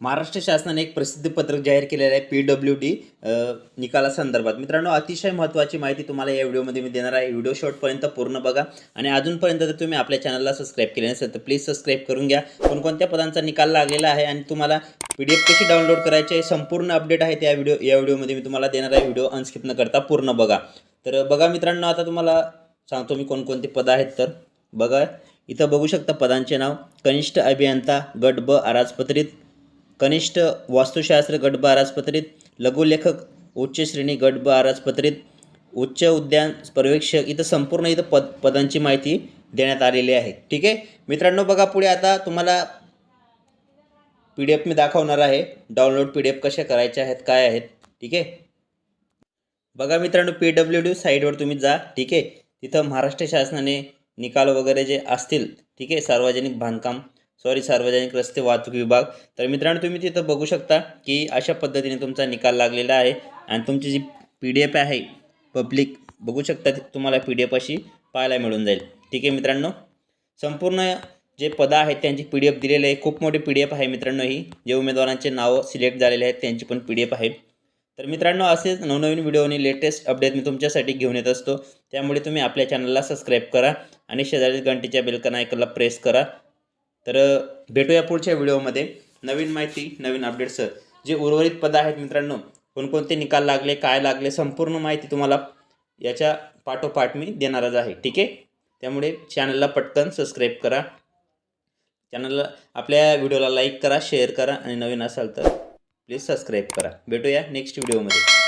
महाराष्ट्र शासनाने एक प्रसिद्ध पत्रक जाहीर केलेलं आहे पी डब्ल्यू डी निकालासंदर्भात मित्रांनो अतिशय महत्त्वाची माहिती तुम्हाला या व्हिडिओमध्ये मी देणार आहे. व्हिडिओ शॉर्टपर्यंत पूर्ण बघा आणि अजूनपर्यंत जर तुम्ही आपल्या चॅनलला सबस्क्राईब केले नसेल तर प्लीज सबस्क्राईब करून घ्या. कोणकोणत्या पदांचा निकाल लागलेला आहे आणि तुम्हाला पी डी एफ कशी डाउनलोड करायची आहे संपूर्ण अपडेट आहे त्या व्हिडिओ या व्हिडिओमध्ये मी तुम्हाला देणार आहे. व्हिडिओ अनस्किप न करता पूर्ण बघा. तर बघा मित्रांनो आता तुम्हाला सांगतो मी कोणकोणती पदं आहेत तर. बघा इथं बघू शकता पदांचे नाव. कनिष्ठ अभियंता गट ब अराजपत्रित कनिष्ठ वास्तुशास्त्र गट ब आराजपत्रित लघुलेखक उच्च श्रेणी गट ब अराजपत्रित उच्च उद्यान पर्यवेक्षक इथं संपूर्ण इथं पद पदांची माहिती देण्यात आलेली आहे. ठीक आहे? मित्रांनो बघा पुढे आता तुम्हाला पी डी एफ मी दाखवणार आहे. डाउनलोड पी डी एफ कशा करायच्या आहेत काय आहेत ठीक आहे? बघा मित्रांनो पी डब्ल्यू डी साईटवर तुम्ही जा ठीक आहे? तिथं महाराष्ट्र शासनाने निकाल वगैरे जे असतील ठीक आहे? सार्वजनिक बांधकाम सॉरी सार्वजनिक रस्ते वाहतूक विभाग. तर मित्रांनो तुम्ही तिथं बघू शकता की अशा पद्धतीने तुमचा निकाल लागलेला आहे आणि तुमची जी पी डी एफ आहे पब्लिक बघू शकता ती तुम्हाला पी डी एफ अशी पाहायला मिळून जाईल. ठीक आहे मित्रांनो? संपूर्ण जे पदं आहेत त्यांची पी डी एफ दिलेली आहे. खूप मोठी पी डी एफ आहे मित्रांनो ही. जे उमेदवारांचे नावं सिलेक्ट झालेले आहेत त्यांची पण पी डी एफ आहे. तर मित्रांनो असेच नवनवीन व्हिडिओ आणि लेटेस्ट अपडेट मी तुमच्यासाठी घेऊन येत असतो. त्यामुळे तुम्ही आपल्या चॅनलला सबस्क्राईब करा आणि शेजारी घंटीच्या बेलकन आयकनला प्रेस करा. तर भेटूया पुढच्या व्हिडिओमध्ये. नवीन माहिती नवीन अपडेट्स जे उर्वरित पदं आहेत मित्रांनो कोणकोणते निकाल लागले काय लागले संपूर्ण माहिती तुम्हाला याच्या पाठोपाठ मी देणारच आहे ठीक आहे? त्यामुळे चॅनलला पटकन सबस्क्राईब करा. चॅनलला आपल्या व्हिडिओला लाईक करा शेअर करा आणि नवीन असाल तर प्लीज सबस्क्राईब करा. भेटूया नेक्स्ट व्हिडिओमध्ये